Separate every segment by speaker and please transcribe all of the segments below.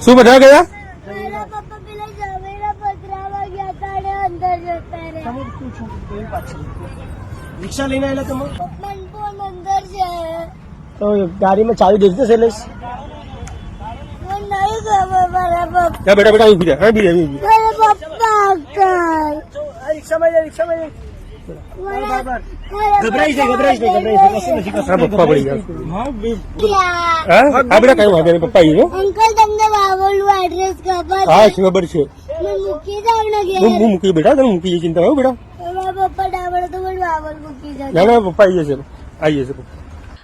Speaker 1: શું બધા ગયા?
Speaker 2: રિક્ષા લઈને આવેલા તમે? તો ગાડીમાં ચાવી દેખ દે શૈલેષ
Speaker 1: બેટા બેટા ઊભી રહ્યા હા
Speaker 2: રિક્ષામાં રિક્ષામાં ગભરાઈ જાય ગભરાઈ જાય ગભરાઈ જાય. કશું નથી
Speaker 1: હા પપ્પા પડી ગયા.
Speaker 3: ક્યાં?
Speaker 1: હા? હા બેટા કઈ વાંધો નહીં પપ્પા આવ્યો
Speaker 3: અંકલ તમને બાબુનું એડ્રેસ ખબર
Speaker 1: હા
Speaker 3: છે?
Speaker 1: છે ખબર છે.
Speaker 3: મૂકી
Speaker 1: હું બેટા તને મૂકી ચિંતા હો બેટા.
Speaker 3: પપ્પા તો
Speaker 1: ના
Speaker 3: જશે.
Speaker 1: ના પપ્પા પપ્પા.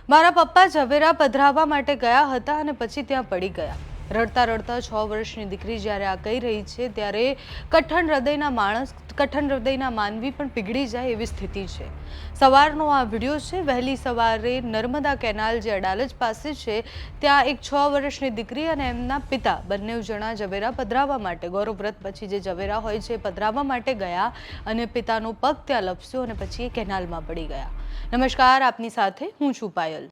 Speaker 4: મારા પપ્પા ઝવેરા પધરાવવા માટે ગયા હતા અને પછી ત્યાં પડી ગયા. રડતા રડતા છ વર્ષની દીકરી જ્યારે આ કહી રહી છે, ત્યારે કઠણ હૃદયના માણસ, કઠણ હૃદયના માનવી પણ પીગળી જાય એવી સ્થિતિ છે. સવારનો આ વીડિયો છે, વહેલી સવારે નર્મદા કેનાલ જે અડાલજ પાસે છે, ત્યાં એક છ વર્ષની દીકરી અને એમના પિતા બંને જણા ઝવેરા પધરાવવા માટે ગૌરવ વ્રત પછી જે ઝવેરા હોય છે પધરાવવા માટે ગયા અને પિતાનો પગ ત્યાં લપસ્યો અને પછી એ કેનાલમાં પડી ગયા. નમસ્કાર, આપની સાથે હું છું પાયલ.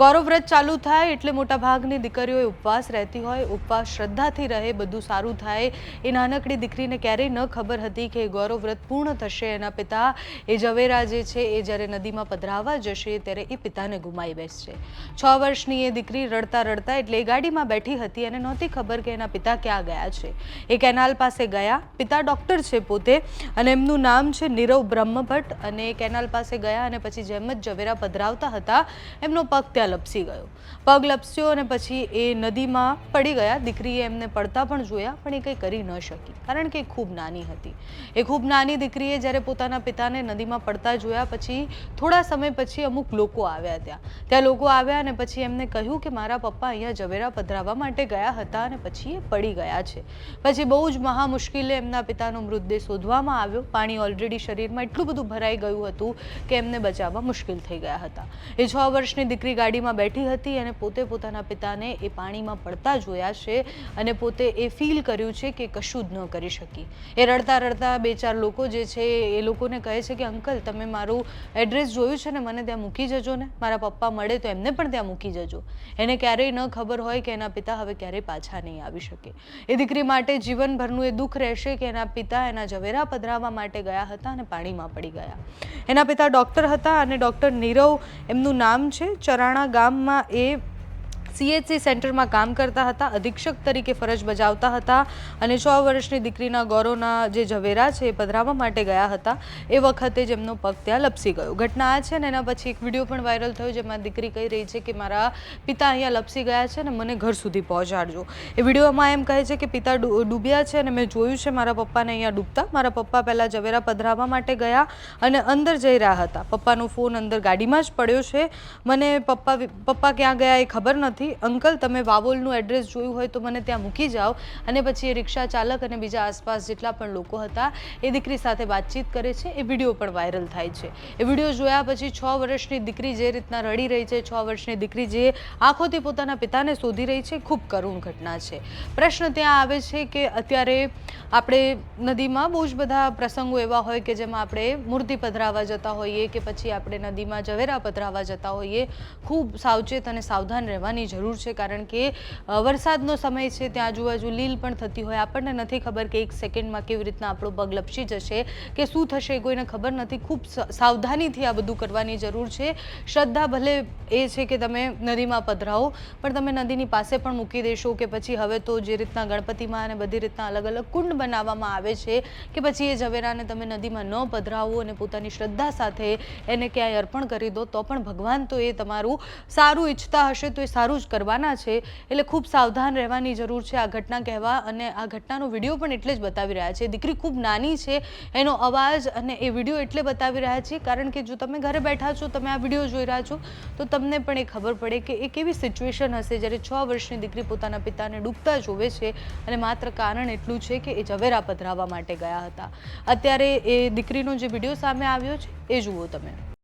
Speaker 4: ગૌરવ વ્રત ચાલુ થાય એટલે મોટા ભાગની દીકરીઓએ ઉપવાસ રહેતી હોય, ઉપવાસ શ્રદ્ધાથી રહે, બધું સારું થાય. એ નાનકડી દીકરીને ક્યારેય ન ખબર હતી કે ગૌરવ વ્રત પૂર્ણ થશે. એના પિતા એ ઝવેરા જે છે, એ જ્યારે નદીમાં પધરાવા જશે ત્યારે એ પિતાને ગુમાઈ બેસશે. છ વર્ષની એ દીકરી રડતા રડતા એટલે એ ગાડીમાં બેઠી હતી અને નહોતી ખબર કે એના પિતા ક્યાં ગયા છે. એ કેનાલ પાસે ગયા. પિતા ડૉક્ટર છે પોતે અને એમનું નામ છે નીરવ બ્રહ્મભટ્ટ અને કેનાલ પાસે ગયા અને પછી જેમ જ ઝવેરા પધરાવતા હતા, એમનો પગ ત્યાં લપસી ગયો. પગ લપસ્યો અને પછી એ નદીમાં પડી ગયા. દીકરીએ એમને પડતા પણ જોયા, પણ એ કંઈ કરી ન શકી. કારણ કે ખૂબ નાની હતી. એ ખૂબ નાની દીકરીએ જ્યારે પોતાના પિતાને નદીમાં પડતા જોયા, પછી થોડા સમય પછી અમુક લોકો આવ્યા ત્યાં. ત્યાં લોકો આવ્યા અને પછી એમને કહ્યું કે મારા પપ્પા અહીંયા ઝવેરા પધરાવવા માટે ગયા હતા અને પછી એ પડી ગયા છે. પછી બહુ જ મહા મુશ્કેલે એમના પિતાનો મૃતદેહ શોધવામાં આવ્યો. પાણી ઓલરેડી શરીરમાં એટલું બધું ભરાઈ ગયું હતું કે એમને બચાવવા મુશ્કેલ થઈ ગયા હતા. એ છ વર્ષની દીકરી ગાડીમાં બેઠી હતી અને પોતે પોતાના પિતાને એ પાણીમાં પડતા જોયા છે અને પોતે એ ફીલ કર્યું છે કે કશું જ ન કરી શકી. એ રડતા રડતા બે ચાર લોકો જે છે એ લોકોને કહે છે કે, અંકલ, તમે મારું એડ્રેસ જોયું છે ને, મને ત્યાં મૂકી જજો ને. મારા પપ્પા મળે તો એમને પણ ત્યાં મૂકી જજો. એને ક્યારેય ન ખબર હોય કે એના પિતા હવે ક્યારેય પાછા નહીં આવી શકે. એ દીકરી માટે જીવનભરનું એ દુઃખ રહેશે કે એના પિતા એના ઝવેરા પધરાવવા માટે ગયા હતા અને પાણીમાં પડી ગયા. એના પિતા ડૉક્ટર હતા અને ડૉક્ટર નીરવ એમનું નામ છે ચરાણા ગામમાં એ સીએચસી સેન્ટરમાં કામ કરતા હતા, અધિક્ષક તરીકે ફરજ બજાવતા હતા અને છ વર્ષની દીકરીના ગૌરવના જે ઝવેરા છે એ પધરાવવા માટે ગયા હતા. એ વખતે જેમનો પગ ત્યાં લપસી ગયો. ઘટના આ છે ને એના પછી એક વીડિયો પણ વાયરલ થયો જેમાં દીકરી કહી રહી છે કે, મારા પિતા અહીંયા લપસી ગયા છે ને મને ઘર સુધી પહોંચાડજો. એ વિડીયોમાં એમ કહે છે કે, પિતા ડૂબ્યા છે અને મેં જોયું છે મારા પપ્પાને અહીંયા ડૂબતા. મારા પપ્પા પહેલાં ઝવેરા પધરાવવા માટે ગયા અને અંદર જઈ રહ્યા હતા. પપ્પાનો ફોન અંદર ગાડીમાં જ પડ્યો છે. મને પપ્પા પપ્પા ક્યાં ગયા એ ખબર નથી. અંકલ, તમે વાવોલનું એડ્રેસ જોયું હોય તો મને ત્યાં મૂકી જાઓ. અને પછી એ રિક્ષા ચાલક અને બીજા આસપાસ જેટલા પણ લોકો હતા, એ દીકરી સાથે વાતચીત કરે છે. એ વીડિયો પણ વાયરલ થાય છે. એ વીડિયો જોયા પછી છ વર્ષની દીકરી જે રીતના રડી રહી છે, છ વર્ષની દીકરી જે આંખોથી પોતાના પિતાને શોધી રહી છે, ખૂબ કરુણ ઘટના છે. પ્રશ્ન ત્યાં આવે છે કે અત્યારે આપણે નદીમાં બહુ જ બધા પ્રસંગો એવા હોય કે જેમાં આપણે મૂર્તિ પધરાવા જતા હોઈએ કે પછી આપણે નદીમાં ઝવેરા પધરાવા જતા હોઈએ, ખૂબ સાવચેત અને સાવધાન રહેવાની જરૂર છે, કારણ કે વરસાદનો સમય છે, ત્યાં આજુબાજુ લીલ પણ થતી હોય. આપણને નથી ખબર કે એક સેકન્ડમાં કેવી રીતના આપણો પગ લપસી જશે, કે શું થશે, કોઈને ખબર નથી. ખૂબ સાવધાનીથી આ બધું કરવાની જરૂર છે. શ્રદ્ધા ભલે એ છે કે તમે નદીમાં પધરાવો, પણ તમે નદીની પાસે પણ મૂકી દેશો કે પછી હવે તો જે રીતના ગણપતિમાં અને બધી રીતના અલગ અલગ કુંડ બનાવવામાં આવે છે, કે પછી એ ઝવેરાને તમે નદીમાં ન પધરાવો અને પોતાની શ્રદ્ધા સાથે એને ક્યાંય અર્પણ કરી દો, તો પણ ભગવાન તો એ તમારું સારું ઈચ્છતા હશે, તો એ સારું જ કરવાના છે, એટલે ખૂબ સાવધાન રહેવાની જરૂર છે આ ઘટના કહેવા અને આ ઘટનાનો વીડિયો પણ એટલે જ બતાવી રહ્યા છે. દીકરી ખૂબ નાની છે, એનો અવાજ અને એ વીડિયો એટલે બતાવી રહ્યા છે, કારણ કે જો તમે ઘરે બેઠા છો, તમે આ વીડિયો જોઈ રહ્યા છો, તો તમને પણ એ ખબર પડે કે એ કેવી સિચ્યુએશન હશે જ્યારે છ વર્ષની દીકરી પોતાના પિતાને ડૂબતા જોવે છે અને માત્ર કારણ એટલું છે કે એ ઝવેરા પધરાવવા માટે ગયા હતા. અત્યારે એ દીકરીનો જે વીડિયો સામે આવ્યો છે, એ જુઓ તમે.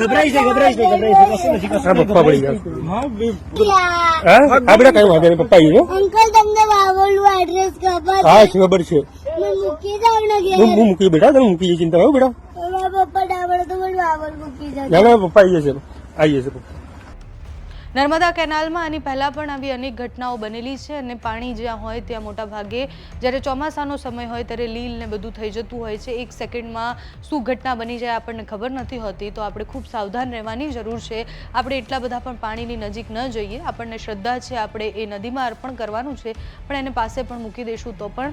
Speaker 2: ગભરાઈ છે ગભરાઈ કશું નથી
Speaker 1: પપ્પા પડી ગયા હા હા? બેટા કઈ વાંધો નહીં પપ્પા આવ્યો
Speaker 3: અંકલ તમને વાવોલું એડ્રેસ ખબર
Speaker 1: હા
Speaker 3: છે
Speaker 1: ખબર છે? હું મૂકી બેટા તને મૂકી ચિંતા હો બેટા.
Speaker 3: પપ્પા ડાબડ તો વાવલ મૂકી
Speaker 1: ના ના પપ્પા આવી જશે આવી જશે પપ્પા.
Speaker 4: નર્મદા કેનાલમાં આની પહેલાં પણ આવી અનેક ઘટનાઓ બનેલી છે અને પાણી જ્યાં હોય ત્યાં મોટા ભાગે જ્યારે ચોમાસાનો સમય હોય ત્યારે લીલ ને બધું થઈ જતું હોય છે. એક સેકન્ડમાં શું ઘટના બની જાય આપણને ખબર નથી હોતી, તો આપણે ખૂબ સાવધાન રહેવાની જરૂર છે. આપણે એટલા બધા પણ પાણીની નજીક ન જઈએ. આપણને શ્રદ્ધા છે, આપણે એ નદીમાં અર્પણ કરવાનું છે. પણ એને પાસે પણ મૂકી દઈશું તો પણ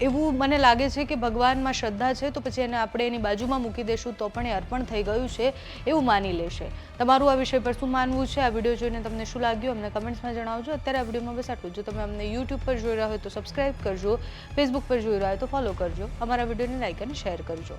Speaker 4: એવું મને લાગે છે કે ભગવાનમાં શ્રદ્ધા છે, તો પછી એને આપણે એની બાજુમાં મૂકી દઈશું તો પણ એ અર્પણ થઈ ગયું છે એવું માની લેશે. તમારું આ વિષય પર શું માનવું છે? આ વીડિયો જોઈને તમને શું લાગ્યું? અમને કમેન્ટ્સમાં જણાવજો. અત્યારે આ વિડીયોમાં બસ આટલું જો. તમે અમને યુટ્યુબ પર જોઈ રહ્યા હોય તો સબસ્ક્રાઇબ કરજો, ફેસબુક પર જોઈ રહ્યા હોય તો ફોલો કરજો. અમારા વિડીયોને લાઇક અને શેર કરજો.